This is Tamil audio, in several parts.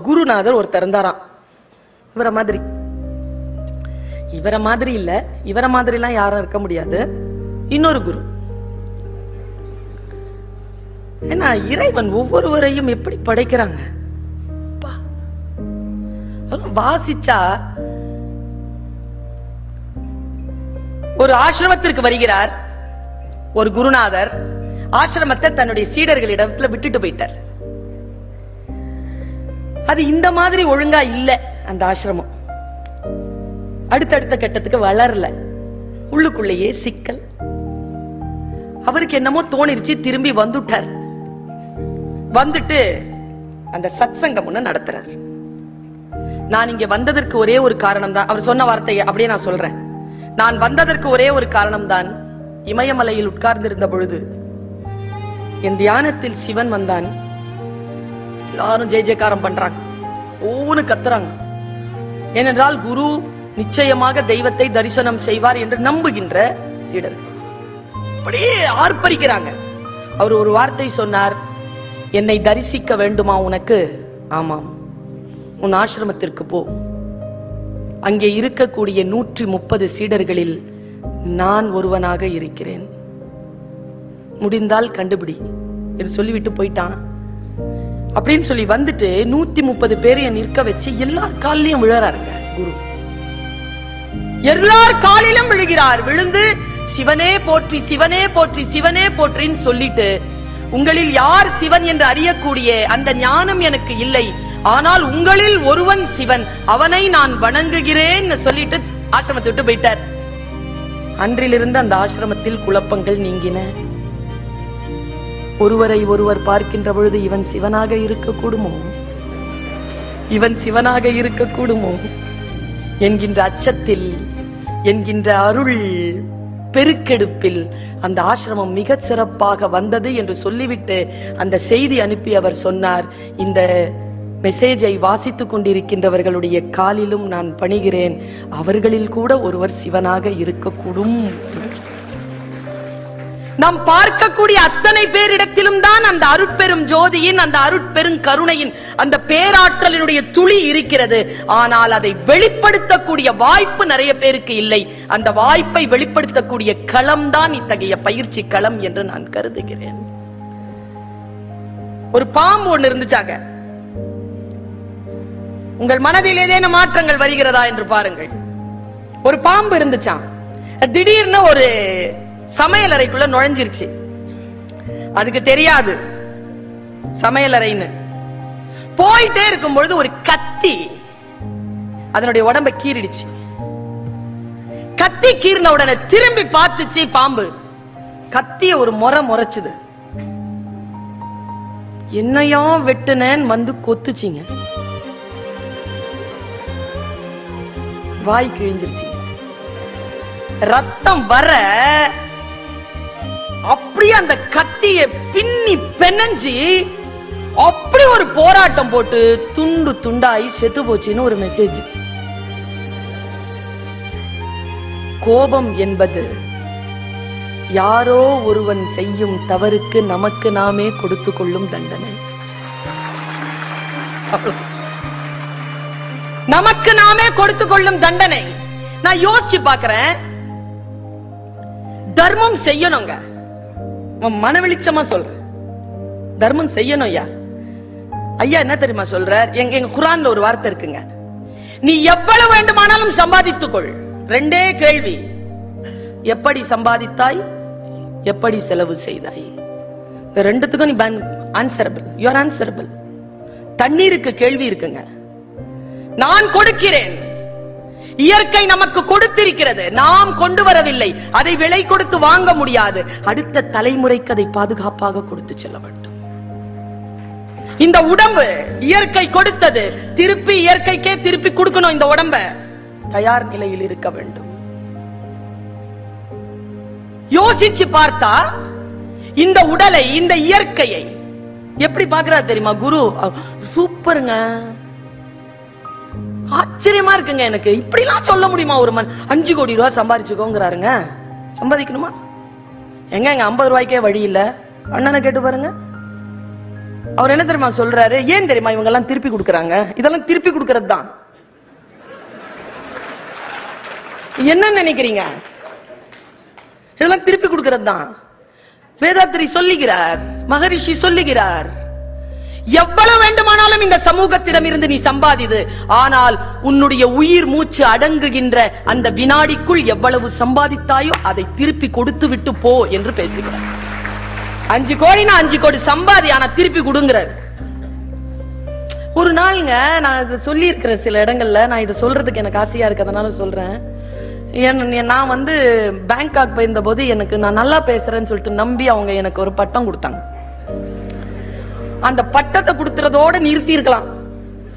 குருநாதர் ஒருத்தர் இருந்தாராம். இவரை மாதிரி. இவரை மாதிரி இல்ல. இவரை மாதிரி எல்லாம் யாரும் இருக்க முடியாது. இன்னொரு குரு. ஏன்னா இறைவன் ஒவ்வொருவரையும் எப்படி படைக்கிறாங்க? வாசிச்சா ஒரு ஆசிரமத்திற்கு வருகிறார் ஒரு குருநாதர். ஆசிரமத்தை தன்னுடைய சீடர்களிடத்துல விட்டுட்டு போயிட்டார். அது இந்த மாதிரி ஒழுங்கா இல்ல அந்த ஆசிரமம். அடுத்தடுத்த கட்டத்துக்கு வளரல. உள்ளுக்குள்ளேயே சிக்கல். அவருக்கு என்னமோ தோணிருச்சு திரும்பி வந்துட்டார். வந்துட்டு அந்த சத்சங்கம் ஒண்ணு நடத்துறார். நான் இங்க வந்ததற்கு ஒரே ஒரு காரணம் தான் அவர் சொன்ன வார்த்தையை அப்படியே நான் சொல்றேன். நான் வந்ததற்கு ஒரே ஒரு காரணம் தான் இமயமலையில் உட்கார்ந்திருந்த பொழுது என் தியானத்தில் சிவன் வந்தான். எல்லாரும் ஜெய ஜெயக்காரம் பண்றாங்க. ஒவ்வொன்னு கத்துறாங்க. ஏனென்றால் குரு நிச்சயமாக தெய்வத்தை தரிசனம் செய்வார் என்று நம்புகின்ற சீடர். அப்படியே ஆர்ப்பரிக்கிறாங்க. அவர் ஒரு வார்த்தை சொன்னார் என்னை தரிசிக்க வேண்டுமா உனக்கு? ஆமாம். உன் ஆசிரமத்திற்கு போ. அங்கே இருக்கக்கூடிய நூற்றி முப்பது சீடர்களில் நான் ஒருவனாக இருக்கிறேன். முடிந்தால் கண்டுபிடி. என்று சொல்லிவிட்டு போயிட்டான். அப்படின்னு சொல்லி வந்துட்டு நூத்தி முப்பது பேரையும் நிற்க வச்சு எல்லார் காலிலையும் விழறாருங்க குரு. எல்லார் காலிலும் விழுகிறார். விழுந்து சிவனே போற்றி சிவனே போற்றி சிவனே போற்றின்னு சொல்லிட்டு உங்களில் யார் சிவன் என்று அறியக்கூடிய அந்த ஞானம் எனக்கு இல்லை. ஆனால் உங்களில் ஒருவன் சிவன். அவனை நான் வணங்குகிறேன் சொல்லிட்டு ஆசிரமத்தை விட்டு போயிட்டார். அன்றிலிருந்து அந்த ஆசிரமத்தில் குழப்பங்கள் நீங்கின. ஒருவரை ஒருவர் பார்க்கின்ற பொழுது இவன் சிவனாக இருக்கக்கூடுமோ? இவன் சிவனாக இருக்கக்கூடுமோ? என்கின்ற அச்சத்தில் என்கின்ற அருள் பெருக்கெடுப்பில் அந்த ஆசிரமம் மிகச் சிறப்பாக வந்தது என்று சொல்லிவிட்டு அந்த செய்தி அனுப்பி அவர் சொன்னார். இந்த மெசேஜை வாசித்துக் கொண்டிருக்கின்றவர்களுடைய காலிலும் நான் பணிகிறேன். அவர்களில் கூட ஒருவர் சிவனாக இருக்கக்கூடும். நாம் பார்க்கக்கூடிய அத்தனை பேரிடத்திலும் தான் அந்த அருட்பெரும் ஜோதியின் அந்த அருட்பெரும் கருணையின் அந்த பேராற்றலினுடைய துளி இருக்கிறது. ஆனால் அதை வெளிப்படுத்தக்கூடிய வாய்ப்பு நிறைய பேருக்கு இல்லை. அந்த வாய்ப்பை வெளிப்படுத்தக்கூடிய களம் தான் இத்தகைய பயிற்சி களம் என்று நான் கருதுகிறேன். ஒரு பாம்பு ஒண்ணு இருந்துச்சாங்க. உங்கள் மனதில் ஏதேனும் மாற்றங்கள் வருகிறதா என்று பாருங்கள். ஒரு பாம்பு இருந்துச்சான் திடீர்னு ஒரு சமையல் அறைக்குள்ள நுழைஞ்சிருச்சு. அதுக்கு தெரியாது சமையல் அறைன்னு போயிட்டே இருக்கும் பொழுது ஒரு கத்தி அதனுடைய உடம்ப கீறிடுச்சு. கத்தி கீறின உடனே திரும்பி பார்த்துச்சு பாம்பு. கத்திய ஒரு முறை முறைச்சுது. என்னையா வெட்டுனேன்னு வந்து கொத்துச்சிங்க. வாய் கிழிஞ்சிருச்சு. ரத்தம் வர அப்படியே அந்த கத்திய பின்னி பெனஞ்சு அப்படி ஒரு போராட்டம் போட்டு துண்டு துண்டாயி செத்து போச்சுன்னு ஒரு மெசேஜ் கோபம் என்பது யாரோ ஒருவன் செய்யும் தவறுக்கு நமக்கு நாமே கொடுத்து கொள்ளும் தண்டனை. நமக்கு நாமே கொடுத்து கொள்ளும் தண்டனை. நான் யோசிச்சு பாக்குறேன் தர்மம் செய்யணுங்க. உன் மன வெளிச்சமா சொல்றேன் தர்மம் செய்யணும் ஐயா. ஐயா என்ன தெரியுமா சொல்றார்? எங்க எங்க குரான்ல ஒரு வார்த்தை இருக்குங்க. நீ எவ்வளவு வேண்டுமானாலும் சம்பாதித்துக் கொள் ரெண்டே கேள்வி. எப்படி சம்பாதித்தாய்? எப்படி செலவு செய்தாய்? இந்த ரெண்டுத்துக்கும் நீ ஆன்சரபிள் யூஆர் ஆன்சரபிள் தண்ணீருக்கு கேள்வி இருக்குங்க. நான் கொடுக்கிறேன். இயற்கை நமக்கு கொடுத்திருக்கிறது. நாம் கொண்டு வரவில்லை. அதை விலை கொடுத்து வாங்க முடியாது. அடுத்த தலைமுறைக்கு அதை பாதுகாப்பாக கொடுத்து செல்ல வேண்டும். இந்த உடம்பு இயற்கை கொடுத்தது. திருப்பி இயற்கைக்கே திருப்பி கொடுக்கணும் இந்த உடம்ப. தயார் நிலையில் இருக்க வேண்டும். யோசிச்சு பார்த்தா இந்த உடலை இந்த இயற்கையை எப்படி பாக்குறாரு தெரியுமா? குரு சூப்பருங்க. ஆச்சரியமா இருக்குங்க எனக்கு. இப்படிலாம் சொல்ல முடியுமா ஒரு மண் அஞ்சு கோடி ரூபாய் சம்பாதிச்சுக்கோங்கிறாருங்க சம்பாதிக்கணுமா? எங்க எங்க ஐம்பது ரூபாய்க்கே வழி இல்ல? அண்ணனை கேட்டு பாருங்க. அவர் என்ன தெரியுமா சொல்றாரு? ஏன் தெரியுமா இவங்க எல்லாம் திருப்பி கொடுக்கறாங்க? இதெல்லாம் திருப்பி கொடுக்கறது தான் என்ன நினைக்கிறீங்க? இதெல்லாம் திருப்பி கொடுக்கறது தான் வேதாத்திரி சொல்லுகிறார் மகரிஷி சொல்லுகிறார் எவ்வளவு வேண்டுமானாலும் இந்த சமூகத்திடம் இருந்து நீ சம்பாதிது. ஆனால் உன்னுடைய உயிர் மூச்சு அடங்குகின்ற அந்த வினாடிக்குள் எவ்வளவு சம்பாதித்தாயோ அதை திருப்பி கொடுத்து விட்டு போ என்று பேசுகிறார். அஞ்சு கோடினா அஞ்சு கோடி சம்பாதி ஆனா திருப்பி கொடுங்கிறார். ஒரு நாளுங்க நான் இது சொல்லி சில இடங்கள்ல நான் இதை சொல்றதுக்கு எனக்கு ஆசையா இருக்கிறதுனால சொல்றேன். நான் வந்து பேங்காக் போயிருந்த போது எனக்கு நான் நல்லா பேசுறேன்னு சொல்லிட்டு நம்பி அவங்க எனக்கு ஒரு பட்டம் கொடுத்தாங்க. அந்த பட்டத்தை கொடுத்துறதோட நிறுத்தி இருக்கலாம்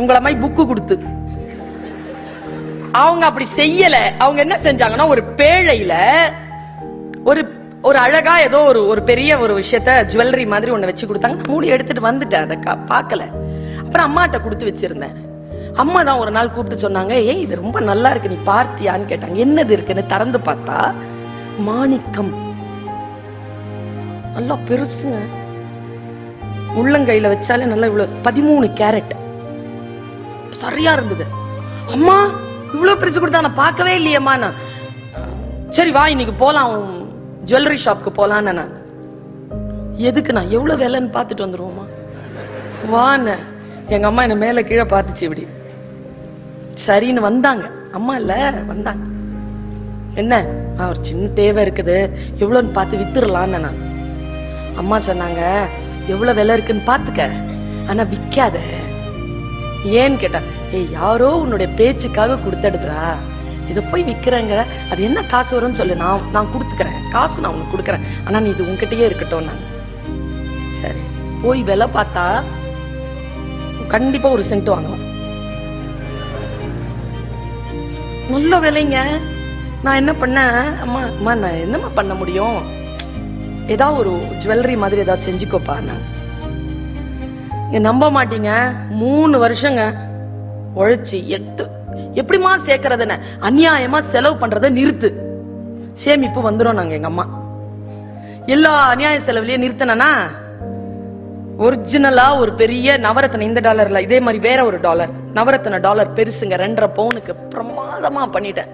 உங்களை மாதிரி புக்கு கொடுத்து. அவங்க அப்படி செய்யல. அவங்க என்ன செஞ்சாங்கன்னா ஒரு பேழையில ஒரு ஒரு அழகா ஏதோ ஒரு ஒரு பெரிய ஒரு விஷயத்த ஜுவல்லரி மாதிரி ஒண்ணு வச்சு கொடுத்தாங்க. நான் மூடி எடுத்துட்டு வந்துட்டேன். அதை பார்க்கல. அப்புறம் அம்மாட்ட கொடுத்து வச்சிருந்தேன். அம்மா தான் ஒரு நாள் கூப்பிட்டு சொன்னாங்க ஏய் இது ரொம்ப நல்லா இருக்கு. நீ பார்த்தியான்னு கேட்டாங்க. என்னது இருக்குன்னு திறந்து பார்த்தா மாணிக்கம். நல்லா பெருசுங்க. உள்ளங்கையில வச்சாலே நல்லா இவ்வளவு பதிமூணு கேரட். சரியா இருந்தது. அம்மா இவ்வளவு பெருசு கொடுத்தா நான் பார்க்கவே இல்லையேம்மா நான். சரி வா இன்னைக்கு போலாம் ஜுவல்லரி ஷாப்க்கு போலான்னு நான். எதுக்கு நான் எவ்வளவு விலைன்னு பார்த்துட்டு வந்துருவோமா வான்னு. எங்க அம்மா என்ன மேல கீழே பார்த்துச்சு இப்படி. சரின்னு வந்தாங்க. அம்மா இல்ல வந்தாங்க. என்ன? ஒரு சின்ன தேவை இருக்குது. எவ்வளோன்னு பார்த்து வித்துடலான்னு நான். அம்மா சொன்னாங்க எவ்வளவு விலை இருக்குன்னு பார்த்துக்க. ஆனா விக்காத. ஏன்னு கேட்டா ஏய் யாரோ உன்னுடைய பேச்சுக்காக கொடுத்தடுதுரா இதை போய் விற்கிறேங்கிற அது என்ன காசு வரும்னு சொல்லு. நான் நான் கொடுத்துக்கிறேன். காசு நான் உனக்கு கொடுக்குறேன். ஆனா நீ இது உன்கிட்டயே இருக்கட்டும் நான். சரி. போய் விலை பார்த்தா கண்டிப்பா ஒரு சென்ட் வாங்கலாம் நல்ல விலைங்க. நான் என்ன பண்ணேன்? அம்மா அம்மா நான் என்னம்மா பண்ண முடியும்? ஏதாவது ஒரு ஜுவல்லரி மாதிரி ஏதாவது செஞ்சுக்கோப்பா நான் நம்ப மாட்டீங்க. மூணு வருஷங்க உழைச்சி எத்து. எப்படிமா சேர்க்கறதுன்னு? அநியாயமா செலவு பண்றத நிறுத்து. சேமிப்பு வந்துடும் நாங்க எங்க அம்மா. எல்லா அநியாய செலவுலயும் நிறுத்தினா ஒரிஜினலா ஒரு பெரிய நவரத்ன இந்த டாலர்ல இதே மாதிரி வேற ஒரு டாலர் நவரத்ன டாலர் பெருசுங்க ரெண்டரை பவுனுக்கு பிரமாதமா பண்ணிட்டேன்.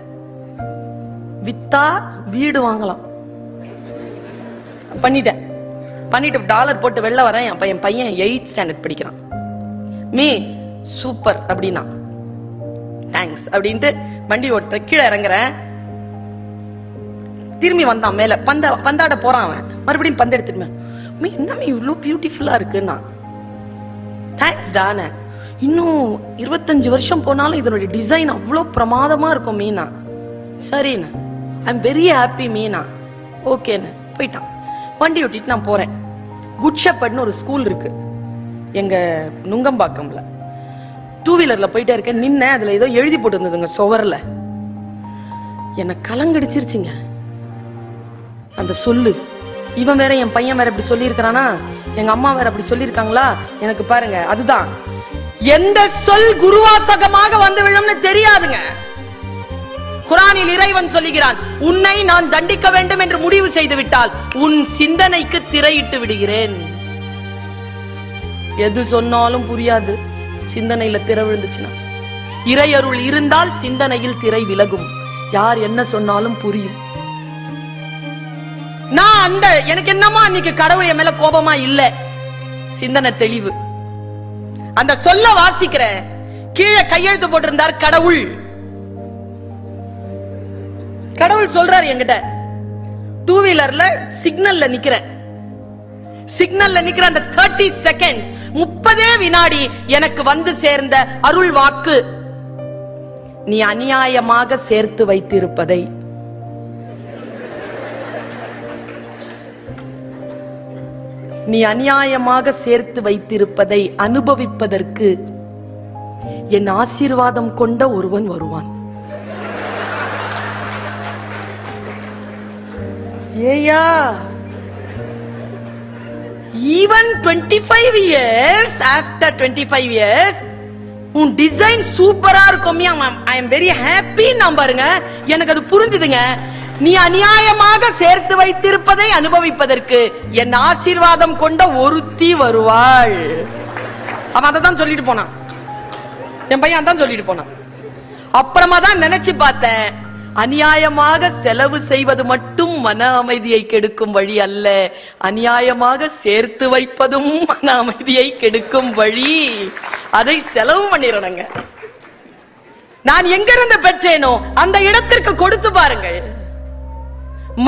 வித்தா வீடு வாங்கலாம். பண்ணிட்டேன். பண்ணிட்டு டாலர் போட்டு வெளில வரேன். என் பையன் பையன் எயிட் ஸ்டாண்டர்ட் படிக்கிறான். மீ சூப்பர் அப்படின்னா. தேங்க்ஸ் அப்படின்ட்டு வண்டி ஓட்ட கீழே இறங்குறேன். திரும்பி வந்தான் மேல. பந்த பந்தாட போறான் அவன். மறுபடியும் பந்து எடுத்துட்டு மீ என்னமே இவ்வளோ பியூட்டிஃபுல்லா இருக்குன்னா? தேங்க்ஸ் டான இன்னும் இருபத்தஞ்சு வருஷம் போனாலும் இதனுடைய டிசைன் அவ்வளோ பிரமாதமா இருக்கும் மீனா. சரிண்ணே. I am very happy Meena ஓகேண்ணே போயிட்டான். வண்டி ஓட்டிட்டு நான் போறேன். குட் ஷெப்பர்ட்னு ஒரு ஸ்கூல் இருக்கு. எங்க நுங்கம்பாக்கம்ல. டூ வீலர்ல போயிட்டே இருக்கேன். நின்ன அதுல ஏதோ எழுதி போட்டிருந்ததுங்க சுவர்ல. என்னை கலங்கடிச்சிருச்சுங்க. அந்த சொல்லு. இவன் வேற என் பையன் வேற இப்படி சொல்லியிருக்கிறானா? எங்க அம்மா வேற அப்படி சொல்லியிருக்காங்களா? எனக்கு பாருங்க அதுதான். எந்த சொல் குருவாசகமாக வந்து விழும்னு தெரியாதுங்க. குரானில் இறைவன் சொல்லுகிறான் உன்னை நான் தண்டிக்க வேண்டும் என்று முடிவு செய்து விட்டால் உன் சிந்தனைக்கு திரையிட்டு விடுகிறேன். எது சொன்னாலும் புரியாது. சிந்தனையில திரை விழுந்துச்சுன்னா. இறையருள் இருந்தால் சிந்தனையில் திரை விலகும். யார் என்ன சொன்னாலும் புரியும். நான் அந்த எனக்கு என்னமா அன்னைக்கு கடவுள் என் மேல கோபமா இல்ல? சிந்தனை தெளிவு. அந்த சொல்ல வாசிக்கிறேன் கீழே கையெழுத்து போட்டிருந்தார் கடவுள். கடவுள் சொல்றாரு என்கிட்ட டூ வீலர்ல சிக்னல்ல நிக்கிறேன். சிக்னல்ல நிக்கிற அந்த தேர்ட்டி செகண்ட்ஸ் முப்பதே வினாடி எனக்கு வந்து சேர்ந்த அருள் வாக்கு. நீ அநியாயமாக சேர்த்து வைத்திருப்பதை. நீ அநியாயமாக சேர்த்து வைத்திருப்பதை அனுபவிப்பதற்கு என் ஆசீர்வாதம் கொண்ட ஒருவன் வருவான். ஏயா even twenty five years after twenty five years உன் டிசைன் சூப்பரா இருக்கும் ஐ எம் வெரி ஹாப்பி நான் பாருங்க. எனக்கு அது புரிஞ்சுதுங்க. நீ அநியாயமாக சேர்த்து வைத்திருப்பதை அனுபவிப்பதற்கு என் ஆசீர்வாதம் கொண்ட ஒருத்தி வருவாள். அவன் அதை தான் சொல்லிட்டு போனான். என் பையன் அதான் சொல்லிட்டு போனான். அப்புறமா தான் நினைச்சு பார்த்தேன். அநியாயமாக செலவு செய்வது மட்டும் மன அமைதியை கெடுக்கும் வழி அல்ல. அநியாயமாக சேர்த்து வைப்பதும் மன அமைதியை கெடுக்கும் வழி. அதை செலவு பண்ணிடணுங்க. நான் எங்கிருந்து பெற்றேனோ அந்த இடத்திற்கு கொடுத்து பாருங்கள்.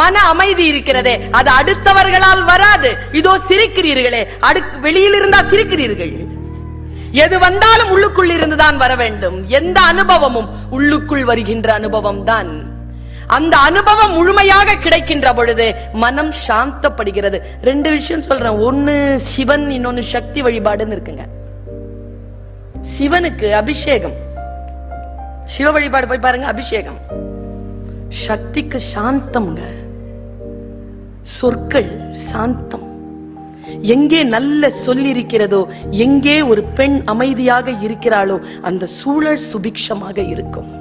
மன அமைதி இருக்கிறதே அது அடுத்தவர்களால் வராது. இதோ சிரிக்கிறீர்களே அடு வெளியில் இருந்தா சிரிக்கிறீர்கள். எது வந்தாலும் உள்ளுக்குள் இருந்துதான் வர வேண்டும். எந்த அனுபவமும் உள்ளுக்குள் வருகின்ற அனுபவம் தான் அந்த அனுபவம் முழுமையாக கிடைக்கின்ற பொழுது மனம் சாந்தப்படுகிறது. ரெண்டு விஷயம் சொல்றேன். ஒண்ணு சிவன் இன்னொன்னு சக்தி வழிபாடுன்னு இருக்குங்க. சிவனுக்கு அபிஷேகம். சிவ வழிபாடு போய் பாருங்க அபிஷேகம். சக்திக்கு சாந்தம்ங்க. சொற்கள் சாந்தம். எங்கே நல்ல சொல்லிருக்கிறதோ எங்கே ஒரு பெண் அமைதியாக இருக்கிறாளோ அந்த சூழல் சுபிக்ஷமாக இருக்கும்.